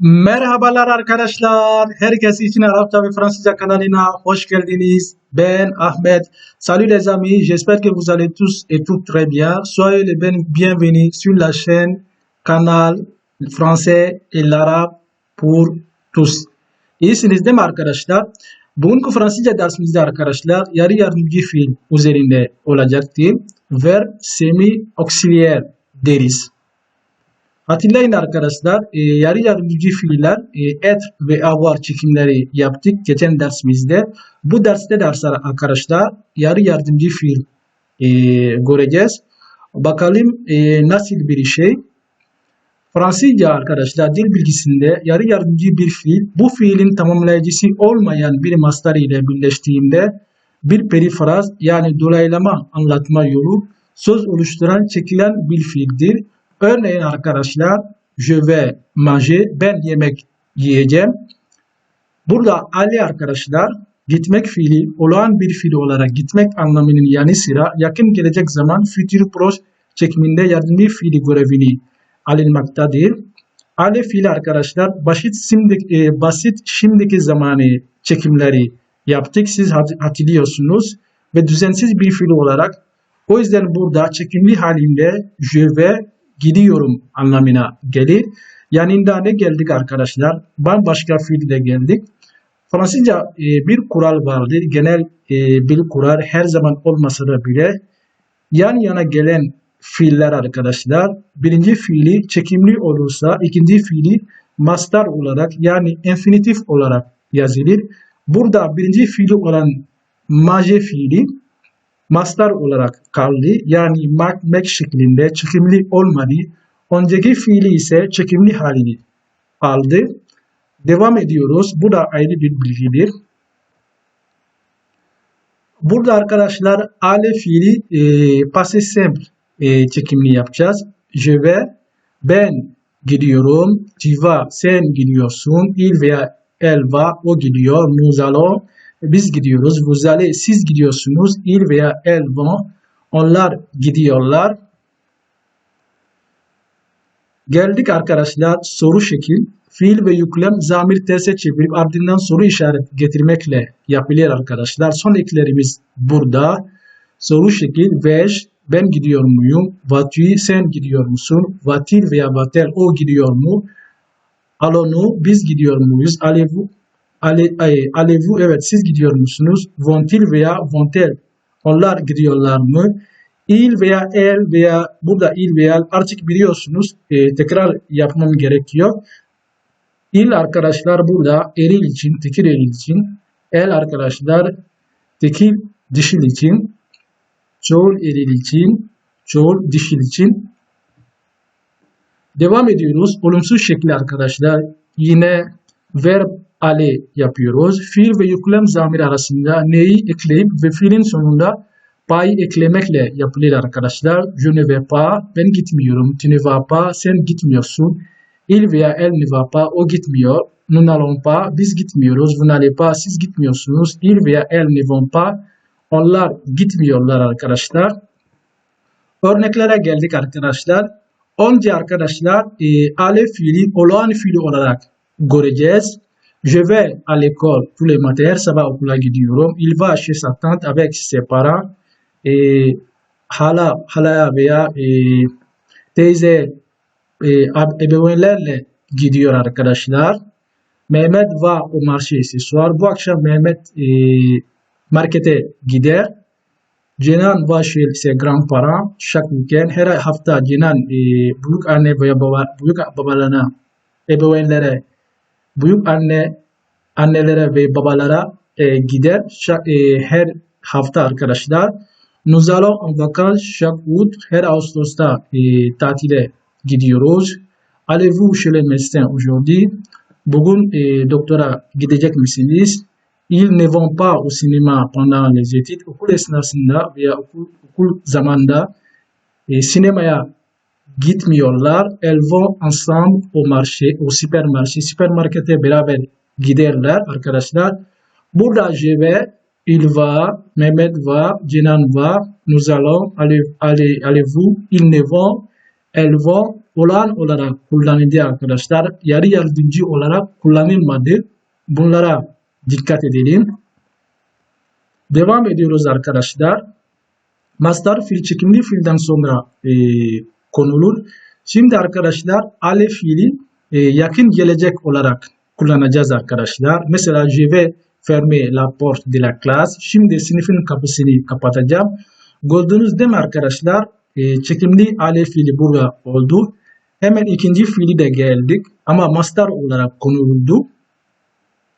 Merhabalar arkadaşlar. Herkes için Arapça ve Fransızca kanalına hoş geldiniz. Ben Ahmed. Salut les amis. J'espère que vous allez tous et toutes très bien. Soyez les bienvenus sur la chaîne Canal Français et l'Arabe pour tous. İyisiniz değil mi arkadaşlar? Bugünkü Fransızca dersimizde arkadaşlar yarı yardımcı fiil üzerinde olacaktı. Verb semi auxiliaire deriz. Hatırlayın arkadaşlar, e, yarı yardımcı fiiller e, et ve avoir çekimleri yaptık geçen dersimizde. Bu derste de arkadaşlar yarı yardımcı fiil e, göreceğiz. Bakalım e, nasıl bir şey. Fransızca arkadaşlar dil bilgisinde yarı yardımcı bir fiil bu fiilin tamamlayıcısı olmayan bir mastar ile birleştiğinde bir perifraz yani dolaylama anlatma yolu söz oluşturan çekilen bir fiildir. Örneğin arkadaşlar je vais manger ben yemek yiyeceğim. Burada aller arkadaşlar gitmek fiili olağan bir fiil olarak gitmek anlamının yanı sıra yakın gelecek zaman futur proche çekiminde yardımcı fiili görevini alınmaktadır. Ale fiili arkadaşlar basit şimdiki, e, basit şimdiki zamanı çekimleri yaptık. Siz hat- hatırlıyorsunuz ve düzensiz bir fiil olarak o yüzden burada çekimli halinde je vais gidiyorum anlamına gelir. Yanında ne geldik arkadaşlar? Bambaşka fiille geldik. Fransızca e, bir kural vardır. Genel e, bir kural her zaman olmasa da bile yan yana gelen fiiller arkadaşlar birinci fiili çekimli olursa ikinci fiili mastar olarak yani infinitif olarak yazılır. Burada birinci fiili olan maje fiili mastar olarak kaldı. Yani makmek şeklinde çekimli olmadı. Önceki fiili ise çekimli halini aldı. Devam ediyoruz. Bu da ayrı bir bilgidir. Burada arkadaşlar ale fiili e, passé simple e, çekimli yapacağız. Je vais, ben gidiyorum. Tu vas, sen gidiyorsun. Il veya elle va, o gidiyor. Nous allons, biz gidiyoruz. Vous allez, siz gidiyorsunuz. Il veya elle vont, onlar gidiyorlar. Geldik arkadaşlar soru şekil. Fiil ve yüklem zamir terse çevirip ardından soru işaret getirmekle yapılır arkadaşlar. Son eklerimiz burada. Soru şekil veş ben gidiyor muyum? Vas-tu sen gidiyor musun? Va-t-il veya va-t-elle o gidiyor mu? Allons-nous biz gidiyor muyuz? Allez-vous Ale- allez-vous evet siz gidiyor musunuz? Vont-ils veya vont-elles onlar gidiyorlar mı? Il veya el veya burada il veya el artık biliyorsunuz e, tekrar yapmam gerekiyor. Il arkadaşlar burada eril için, tekil eril için. El arkadaşlar tekil dişil için. Çoğul eril için, çoğul dişil için. Devam ediyoruz. Olumsuz şekli arkadaşlar. Yine verb ale yapıyoruz. Fiil ve yüklem zamiri arasında neyi ekleyip ve fiilin sonunda pa'yı eklemekle yapılır arkadaşlar. Je ne vais pas, ben gitmiyorum. Tu ne vas pas, sen gitmiyorsun. Il veya elle ne va pas, o gitmiyor. Nous n'allons pas, biz gitmiyoruz. Vous n'allez pas, siz gitmiyorsunuz. Il veya elle ne vont pas, onlar gitmiyorlar arkadaşlar. Örneklere geldik arkadaşlar. Önce arkadaşlar e, ale fiili olağan fiili olarak göreceğiz. Je vais à l'école tous les matins. Her sabah okula gidiyorum. Il va chez sa tante avec ses parents. E, hala, halaya veya e, teyze e, ab- ebeveynlerle gidiyor arkadaşlar. Mehmet va au marché ce soir. Bu akşam Mehmet e, markete gider. Cenan va chez ses grands-parents chaque week-end. Her hafta Cenan e, büyük anne veya baba, büyük babalarına, ebeveynlere, büyük anne, annelere ve babalara e, gider. Şa- e, her hafta arkadaşlar. Vacances chaque août. Her Ağustos'ta e, tatile gidiyoruz. Allez-vous chez le médecin aujourd'hui? Bugün e, doktora gidecek misiniz? Ils ne vont pas au cinéma pendant les études. Okul esnasında veya okul, okul zamanında e, sinemaya gitmiyorlar. Elles vont ensemble au marché, au supermarché. Süpermarkete beraber giderler arkadaşlar. Burada vais, il va, Mehmet va, Cenan va, nous allons, allez, allez, allez-vous, ils ne vont, elles vont, olağan olarak kullanıldı arkadaşlar. Yarı yardımcı olarak kullanılmadı. Bunlara dikkat edelim. Devam ediyoruz arkadaşlar. Mastar fiil çekimli fiilden sonra e, konulur. Şimdi arkadaşlar ale fiili e, yakın gelecek olarak kullanacağız arkadaşlar. Mesela je vais fermer la porte de la classe. Şimdi sınıfın kapısını kapatacağım. Gördünüz değil mi arkadaşlar? E, çekimli ale fiili burada oldu. Hemen ikinci fiili de geldik. Ama mastar olarak konuldu.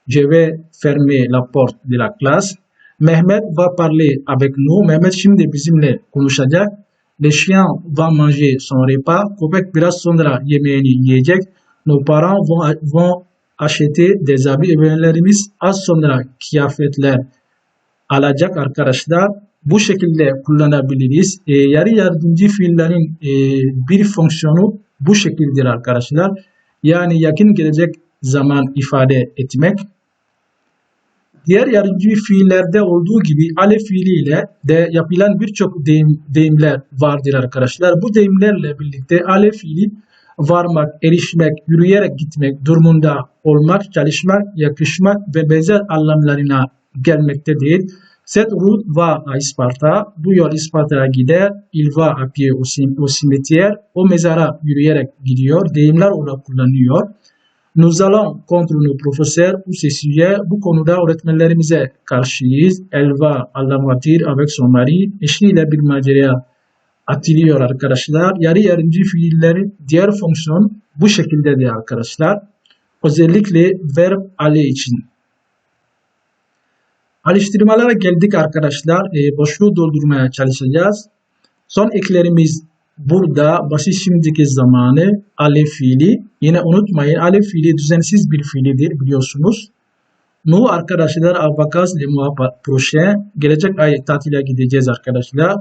Je vais fermer la porte de la classe. Mehmet va parler avec nous. Mehmet şimdi bizimle konuşacak. Le chien va manger son repas. Köpek biraz sonra yemeğini yiyecek. Nos parents vont, vont acheter des habits. Ebeveynlerimiz az sonra kıyafetler alacak arkadaşlar. Bu şekilde kullanabiliriz. E, yarı yardımcı fiillerin e, bir fonksiyonu bu şekildedir arkadaşlar. Yani yakın gelecek zaman ifade etmek. Diğer yardımcı fiillerde olduğu gibi ale fiiliyle de yapılan birçok deyim, deyimler vardır arkadaşlar. Bu deyimlerle birlikte ale fiili varmak, erişmek, yürüyerek gitmek durumunda olmak, çalışmak, yakışmak ve benzer anlamlarına gelmektedir. Cette route va à Isparta. Bu yol Isparta'ya gider. Il va à pied au cimetière. O mezara yürüyerek gidiyor. Deyimler olarak kullanıyor. Nous allons contre nos professeurs pour ce sujet. Bu konuda öğretmenlerimize karşıyız. Elle va à la voiture avec son mari. Eşiyle bir maceraya atılıyor arkadaşlar. Yarı yardımcı fiillerin diğer fonksiyon bu şekildedir arkadaşlar. Özellikle verb ale için. Alıştırmalara geldik arkadaşlar. E, boşluğu doldurmaya çalışacağız. Son eklerimiz burada basit şimdiki zamanı ale fiili. Yine unutmayın ale fiili düzensiz bir fiilidir biliyorsunuz. Nous arkadaşlar mois pa- prochain. Gelecek ay tatile gideceğiz arkadaşlar.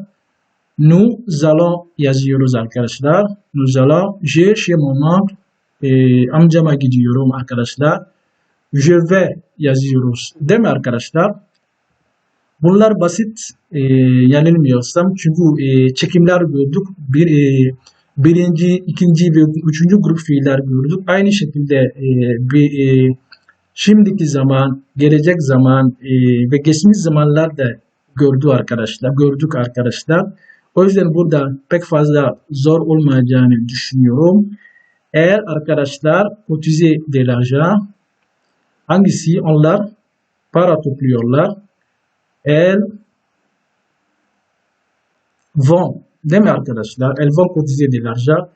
Nous allons yazıyoruz arkadaşlar. Nous allons. Je chez mon oncle. E, amcama gidiyorum arkadaşlar. Je vais yazıyoruz. Değil mi arkadaşlar? Bunlar basit e, yanılmıyorsam çünkü e, çekimler gördük. Bir, e, birinci, ikinci ve üçüncü grup fiiller gördük. Aynı şekilde e, bir e, şimdiki zaman, gelecek zaman e, ve geçmiş zamanlar da gördü arkadaşlar, gördük arkadaşlar. O yüzden burada pek fazla zor olmayacağını düşünüyorum. Eğer arkadaşlar kotize de l'argent hangisi onlar para topluyorlar. Vont, değil mi arkadaşlar? Elles vont cotiser de l'argent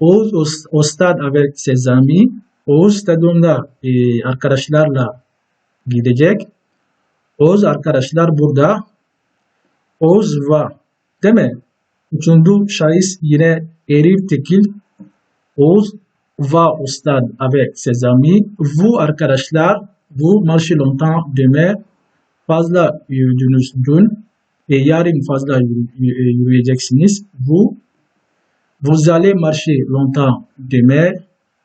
au, au, au stade avec ses amis. Oğuz stadionda e, arkadaşlarla gidecek. Oğuz arkadaşlar burada. Oğuz va. Değil mi? Üçüncü şahıs yine erif tekil. Oğuz va au stade avec ses amis. Vous arkadaşlar, vous marchez longtemps demain fazla yürüdünüz dün. E, yarın fazla yürü- yürüyeceksiniz. Bu vous allez marcher longtemps demain.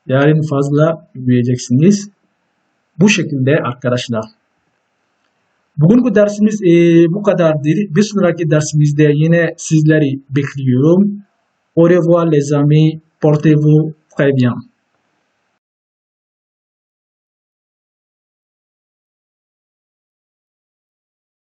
Yarın fazla yürüyeceksiniz. Bu şekilde arkadaşlar. Bugünkü dersimiz e, bu kadardır. Bir sonraki dersimizde yine sizleri bekliyorum. Au revoir les amis. Portez-vous très bien.